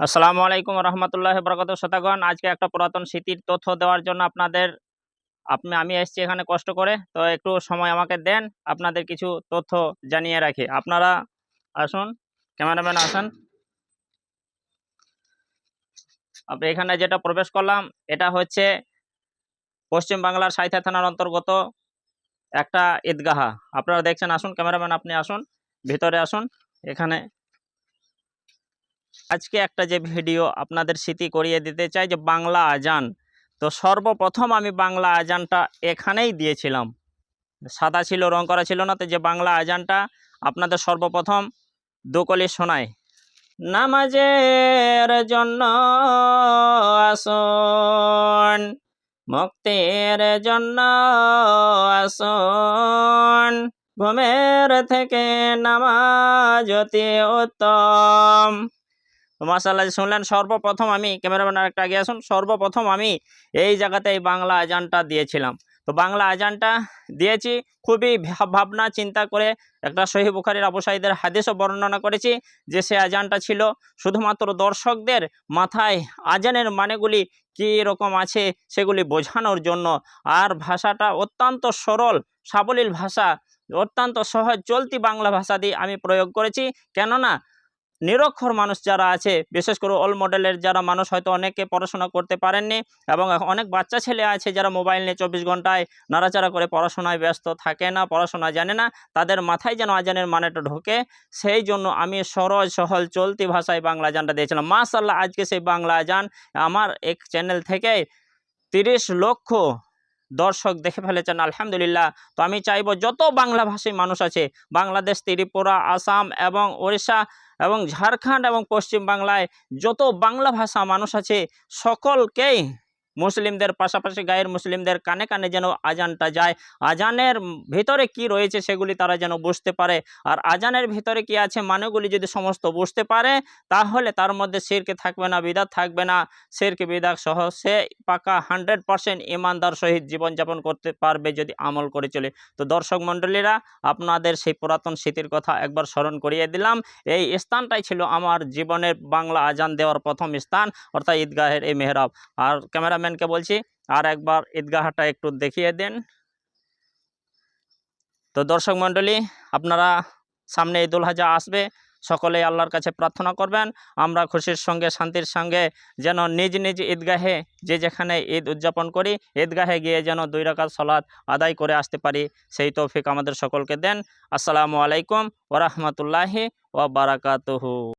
আসসালামু আলাইকুম রহমতুল্লাহ বরকত। শতাগণ আজকে একটা পুরাতন স্মৃতির তথ্য দেওয়ার জন্য আপনাদের আপনি, আমি এসেছি এখানে কষ্ট করে। তো একটু সময় আমাকে দেন, আপনাদের কিছু তথ্য জানিয়ে রাখি। আপনারা আসুন, ক্যামেরাম্যান আসুন। আপনি এখানে যেটা প্রবেশ করলাম, এটা হচ্ছে পশ্চিম বাংলার সাঁইথা থানার অন্তর্গত একটা ঈদগাহা। আপনারা দেখছেন, আসুন, ক্যামেরাম্যান, আপনি আসুন, ভিতরে আসুন, এখানে আজকে একটা যে ভিডিও আপনাদের স্মৃতি করিয়ে দিতে চাই যে বাংলা আজান। তো সর্বপ্রথম আমি বাংলা আজানটা এখানেই দিয়েছিলাম। সাদা ছিল, রং করা ছিল না, তো যে বাংলা আজানটা আপনাদের সর্বপ্রথম দোকলি শোনায় নামাজের জন্য আসুন, মুক্তির জন্য আসুন। ঘুমের থেকে নামাজ অতি উত্তম। তো শুনলেন, সর্বপ্রথম আমি, ক্যামেরাম্যান একটা আগে আসুন, সর্বপ্রথম আমি এই জায়গাতে এই বাংলা আজানটা দিয়েছিলাম। তো বাংলা আজানটা দিয়েছি, খুবই ভাব- ভাবনা, চিন্তা করে একটা সহি বুখারির আবসাইদের হাদিসও বর্ণনা করেছি যে সে আজানটা ছিল শুধুমাত্র দর্শকদের মাথায় আজানের মানেগুলি কী রকম আছে সেগুলি বোঝানোর জন্য। আর ভাষাটা অত্যন্ত সরল, সাবলীল ভাষা, অত্যন্ত সহজ, চলতি বাংলা ভাষা দিয়ে আমি প্রয়োগ করেছি। কেননা নিরক্ষর মানুষ যারা আছে, বিশেষ করে ওল্ড মডেলের যারা মানুষ হয়তো অনেকে পড়াশোনা করতে পারেননি এবং অনেক বাচ্চা ছেলে আছে যারা মোবাইল নিয়ে চব্বিশ ঘন্টায় নাড়াচাড়া করে পড়াশোনায় ব্যস্ত থাকে না, পড়াশোনা জানে না, তাদের মাথায় যেন আজানের মানেটা ঢোকে। সেই জন্য আমি সরজ সহল, চলতি ভাষায় বাংলা আজানটা দিয়েছিলাম মাশাল্লাহ আজকে সেই বাংলা আজান আমার এক চ্যানেল থেকে তিরিশ লক্ষ দর্শক দেখে ফেলেছেন, আলহামদুলিল্লাহ। তো আমি চাইব যত বাংলাভাষী মানুষ আছে, বাংলাদেশ, ত্রিপুরা, আসাম এবং ওড়িশা এবং ঝাড়খণ্ড এবং পশ্চিম বাংলায় যত বাংলা ভাষা মানুষ আছে, সকলকেই মুসলিমদের পাশাপাশি গায়ের মুসলিমদের কানে কানে যেন আজানটা যায়। আজানের ভিতরে কি রয়েছে সেগুলি তারা যেন বুঝতে পারে। আর আজানের ভিতরে কি আছে? মানেগুলি যদি সমস্ত বুঝতে পারে, তাহলে তার মধ্যে শিরকে থাকবে না, বিদাত থাকবে না। শিরকে বিদাত সহ সে পাকা হান্ড্রেড পারসেন্ট ইমানদার সহিত জীবনযাপন করতে পারবে যদি আমল করে চলে। তো দর্শক মণ্ডলীরা, আপনাদের সেই পুরাতন স্মৃতির কথা একবার স্মরণ করিয়ে দিলাম। এই স্থানটাই ছিল আমার জীবনের বাংলা আজান দেওয়ার প্রথম স্থান, অর্থাৎ ঈদগাহের এই মেহরাব। আর ক্যামেরাম্যানকে বলছি। আর একবার ঈদগাহটা একটু দেখিয়ে দেন। তো দর্শক মণ্ডলী, আপনারা সামনে ঈদুল হাজা আসবে, সকলেই আল্লাহর কাছে প্রার্থনা করবেন। আমরা খুশির সঙ্গে, শান্তির সঙ্গে যেন নিজ নিজ ঈদগাহে যে যেখানে ঈদ উদযাপন করি, ঈদগাহে গিয়ে যেন দুই রাকাত সলাৎ আদায় করে আসতে পারি, সেই তৌফিক আমাদের সকলকে দেন। আসসালামু আলাইকুম ওরহমতুল্লাহি ও বারাকাতুহু।